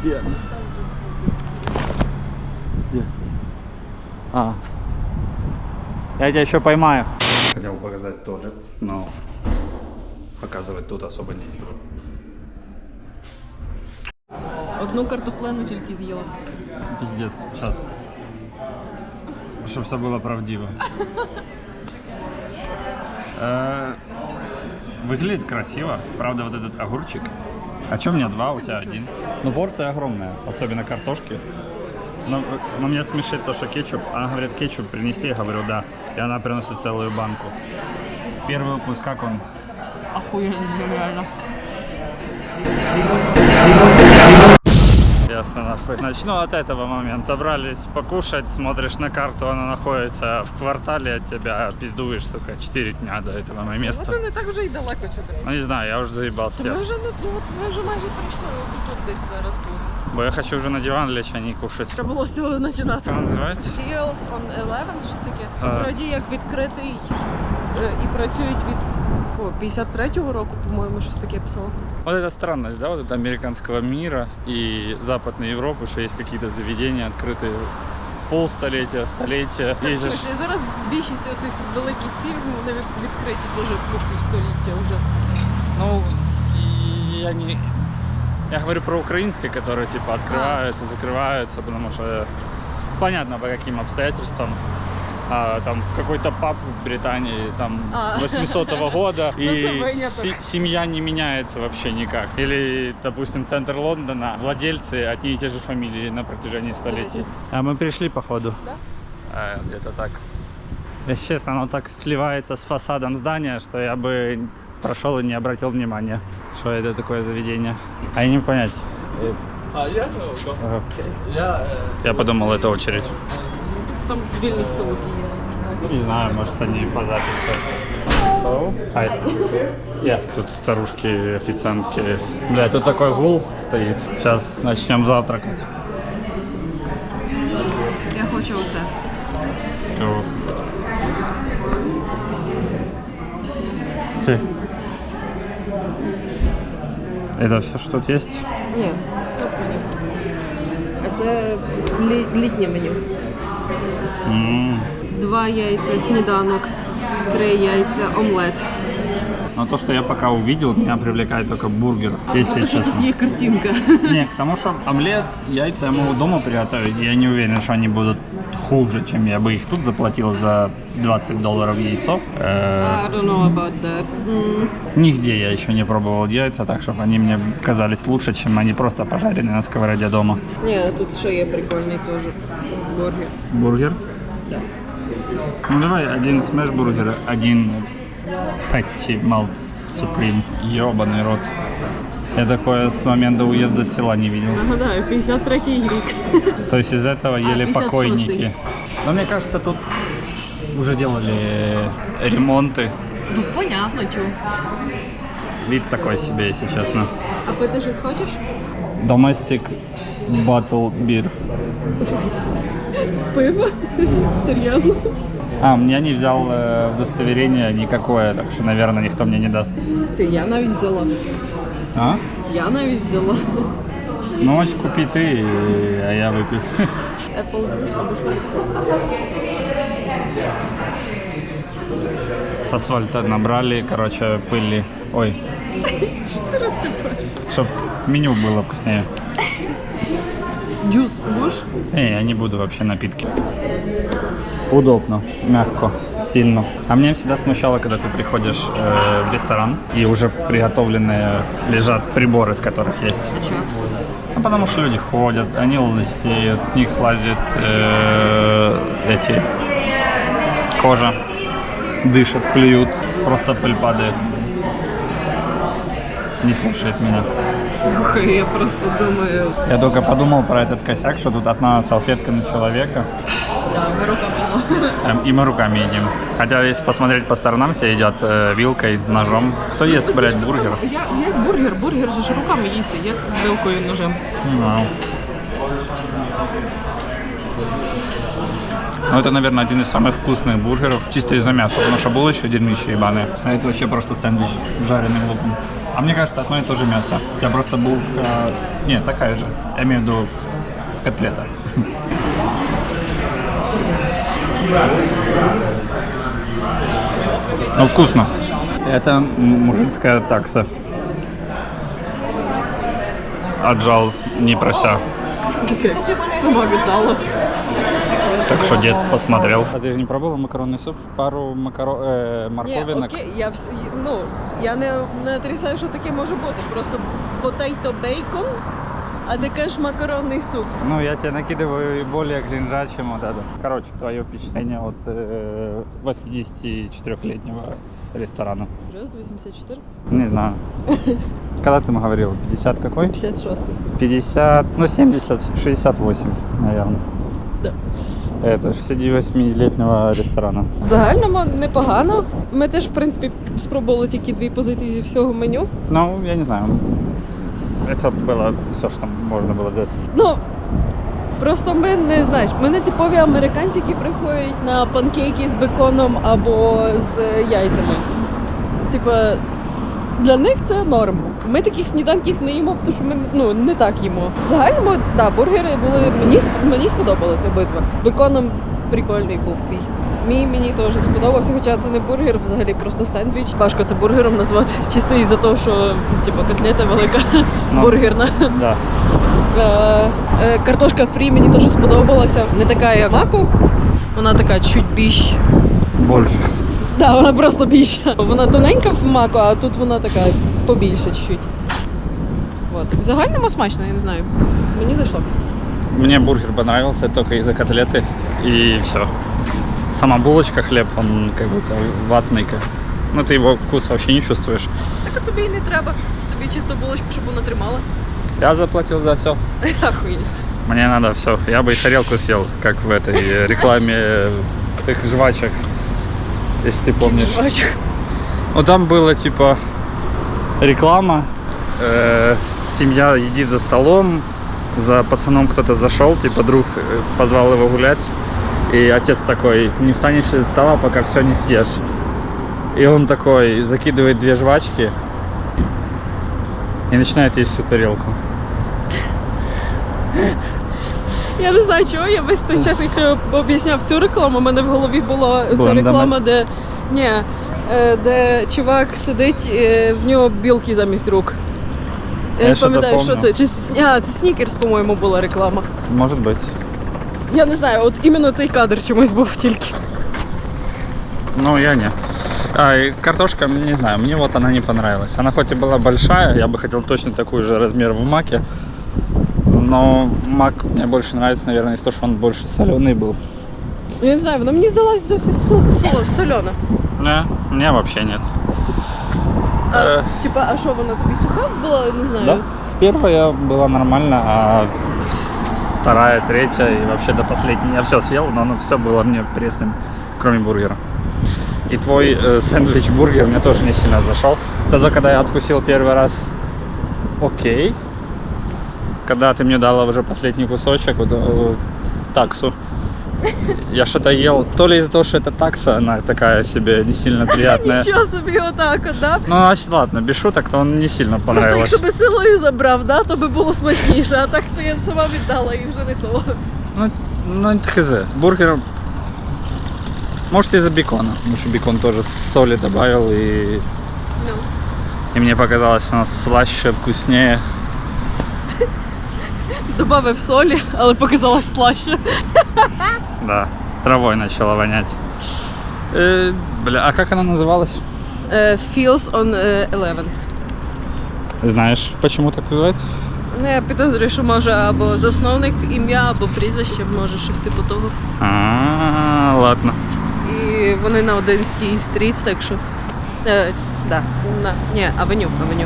Где? Где? А. Я тебя еще поймаю. Хотел показать туалет, но показывать тут особо нечего. Одну картоплену тільки з'їла. Пиздец, сейчас. Чтобы все было правдиво. Э, Выглядит красиво. Правда, вот этот огурчик. А чем у меня два, у тебя один? Ну, порция огромная, особенно картошки. Но, но меня смешит то, что кетчуп. Она говорит, кетчуп принести, я говорю, да. И она приносит целую банку. Первый укус, как он? Ахуєнно, реально Ясно, нахуй. Начну от этого момента. Брались покушать, смотришь на карту, она находится в квартале от тебя, пиздуешь, сука, 4 дня до этого От места. не так вже й далеко чути. Ну не знаю, я уже заебался. Ми вже не ну, от ми вже майже прийшли, от тут десь зараз буде. Бо я хочу уже на диван лечь, а не кушать. Треба було з цього починати. Как он называется? Deals on 11, щось таке. А. Вроді як відкритий е, і працюють від о, 53-го року, по-моєму, щось таке писало. Вот это странность, да, вот это американского мира и Западной Европы, что есть какие-то заведения открытые полстолетия, столетия. В Есть же ж- смысле, зараз більшість оцих великих фільмів вони від- відкриті дуже ну, півстоліття вже. Ну, и я не... Я говорю про украинские, которые типа открываются, закрываются, потому что понятно по каким обстоятельствам. А, там какой-то пап в Британии там А. с 800 года Ну, это и понятно. се- семья не меняется вообще никак. Или, допустим, центр Лондона, владельцы одни и те же фамилии на протяжении столетий. А мы пришли походу. Да? А, где-то так. Если честно, оно так сливается с фасадом здания, что я бы прошел и не обратил внимания, что это такое заведение. А я не понять. А я know. Go. Ага. Я э, Я подумал, это очередь. Там вільні столики є. Не знаю, может они по записи. Hello? Hi. Yeah. Тут старушки, официантки. Бля, тут такой гул стоит. Сейчас начнем завтракать. Я хочу оце. О. Ты. Это все, что тут есть? Ні, а це лі- літнє меню. М. Два яйця, сніданок, три яйця, омлет. Но то, что я пока увидел, меня привлекает только бургер, если Тому що честно. тут є картинка. Не, к тому, что омлет, яйца я могу дома приготовить. Я не уверен, что они будут хуже, чем я бы их тут заплатил за 20 долларов яйцо. Э, I don't know about that. М, Нигде я еще не пробовал яйца, так чтобы они мне казались лучше, чем они просто пожаренные на сковороде дома. Ні, тут ще є прикольний теж бургер. Бургер? Да. Ну давай один смеш бургер, один пэтти малт суприм. Ёбаный рот. Я такое с момента уезда с села не видел. Нагадаю, 53-й рік. То есть из этого ели 56-й. покойники. Но мне кажется, тут уже делали ремонты. Ну, понятно, чого. Вид такой себе, если честно. А пити щось хочеш? Domestic Bottle Beer. Пиво? Серйозно? А, я не взял э, удостоверение никакое, так что, наверное, никто мне не даст. Ти, я навіть взяла. А? Я навіть взяла. Ну, значит, купи ты, и- а я выпью. Apple juice або що? С асфальта набрали, короче, пыли. Ой. Чтоб меню было вкуснее. Джус будеш? Не, я не буду вообще напитки. Удобно, мягко, стильно. А меня всегда смущало, когда ты приходишь э, в ресторан и уже приготовленные лежат приборы, с которых есть. А чого? Ну, потому что люди ходят, они лысеют, с них слазят э, эти кожа, дышат, плюют, просто пыль падает. Не слушает меня. Слухай, я просто думаю, Я только подумал про этот косяк, что тут одна салфетка на человека, да, ми руками. эм, и мы руками едим. Хотя, если посмотреть по сторонам, все едят э, вилкой, ножом. Кто ест, блядь, бургер? Я, як бургер, бургер же руками їсти, як вилкою і ножем. Не знаю. Ну, это, наверное, один из самых вкусных бургеров, чисто из-за мяса, потому что булочки дерьмище ебаные. А это вообще просто сэндвич с жареным луком. А мне кажется, одно и то же мясо. У тебя просто булка... Не, такая же. Я имею в виду котлета. Ну, вкусно. Это мужицкая такса. Отжал, не прося. Сама віддала. Так что дед посмотрел. А ты же не пробовала макаронный суп? Пару макаро... э, Ні, морковинок. окей, я вс... ну, я не, не отрицаю, що таке може бути. Просто potato bacon, а ти кажеш макаронний суп. Ну, я тебе накидываю более кринжа, чем вот это. Короче, твое впечатление от э, 84-летнего ресторана. Раз, 84? Не знаю. Когда ты ему говорил? 50 какой? 56. 50, ну 70, 68, наверное. Да. Это 68-летнего ресторана. В загальному непогано. Ми теж, в принципі, спробували тільки дві позиції зі всього меню. Ну, я не знаю. Это было все, что можно было взять. Ну, просто ми не знаєш, ми не типові американці, які приходять на панкейки з беконом або з яйцями. Типа, для них це норм. Ми таких сніданків не їмо, тому що ми ну, не так їмо. В загальному, да, бургери були мені, мені сподобалось обидва. Беконом прикольний був твій. Мій мені теж сподобався, хоча це не бургер, взагалі просто сендвіч. Важко це бургером назвати, чисто із-за того, що типу, котлета велика, Ну. бургерна. Да. Е, е, Картошка фрі мені теж сподобалася. Не така, як маку. Вона така чуть більш. Больше. Да, вона просто більша. Вона тоненька в маку, а тут вона така побільша чуть-чуть. От. В загальному смачно, я не знаю. Мені зайшло. Мне бургер понравился только из-за котлеты и все. Сама булочка, хлеб, он как будто ватный. как- Ну, ты его вкус вообще не чувствуешь. Так а тобі і не треба. Тобі чисто булочку, щоб вона трималась. Я заплатил за все. Ахуєть. Мне надо все. Я бы и тарелку съел, как в этой э, рекламе э, этих жвачек, если ты помнишь. Бачу. Ну там было типа реклама, э, семья едит за столом, за пацаном кто-то зашел, типа друг э, позвал его гулять, и отец такой, не встанешь из стола, пока все не съешь. И он такой закидывает две жвачки и начинает есть всю тарелку. Я не знаю чого, я весь той час, як ти об'ясняв цю рекламу, у мене в голові була ця Блендами. реклама, де, ні, е, де чувак сидить, е, в нього білки замість рук. Я Я не що-то пам'ятаю, що помню. це. Чи, с- а, це снікерс, по-моєму, була реклама. Может быть. Я не знаю, от іменно цей кадр чомусь був тільки. Ну, я не. А, и картошка, не знаю, мне вот она не понравилась. Она хоть и была большая, я бы хотел точно такой же размер в маке. Но мак мне больше нравится, наверное, из-за того, что он больше соленый был. Я не знаю, вона мені здалась досить сол- сол- сольона. Не, мне вообще нет. А, Е. Типа, а що вона тобі суха була? Не знаю. Да? Первая была нормально, а вторая, третья и вообще до последней. Я все съел, но оно все было мне пресным, кроме бургера. И твой э, сэндвич-бургер мне тоже не сильно зашел. Тогда, когда я откусил первый раз, окей Когда ты мне дала уже последний кусочек, вот, э, таксу, я что-то ел. То ли из-за того, что это такса, она такая себе не сильно приятная. Нічого собі отак, от, да? Ну, значит, ладно, без шуток, то он не сильно Просто понравилось. якщо би силою забрав, да, то би було смачніше, а так то я сама віддала і вже не то. Ну, ну это хз. Бургер, может из-за бекона, потому что бекон тоже соли добавил, и, Ну. и мне показалось, оно слаще, вкуснее. Добавив солі, але показалось слаще. Да, травой начало вонять. Э, бля, а как она называлась? Е, Feels on е, 11. Знаешь, почему так называется? Ну, я підозрюю, що може або засновник ім'я, або прізвище, може щось типу того. А, ладно. І вони на 11 стріт, так що. Е, да, на, ні, авеню, авеню.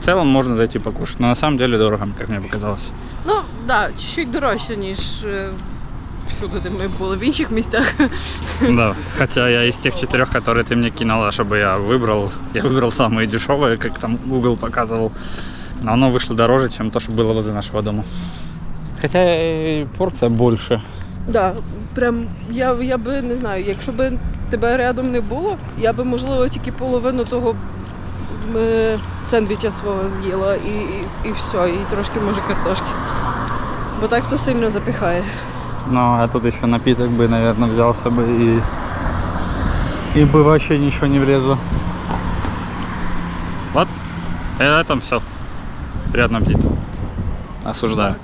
В целом можно зайти покушать, но на самом деле дорого, как мне показалось. Ну, да, чуть-чуть дорожче, ніж е, всюди, де ми були в інших місцях. Да, хотя я из тех четырех, которые ты мне кинула, чтобы я выбрал, я выбрал самые дешевые, как там Google показывал. Но оно вышло дороже, чем то, что было возле нашего дома. Хотя и порция больше. Да, прям я, я би не знаю, якщо би тебе рядом не було, я би можливо тільки половину того е, сендвіча свого з'їла і, і, і все, і трошки може картошки. Бо так то сильно запіхає. Ну, а тут еще напиток бы, наверное, взялся бы и... И бы вообще ничего не влезло. Вот, и на этом все. Приятного аппетита. Осуждаю.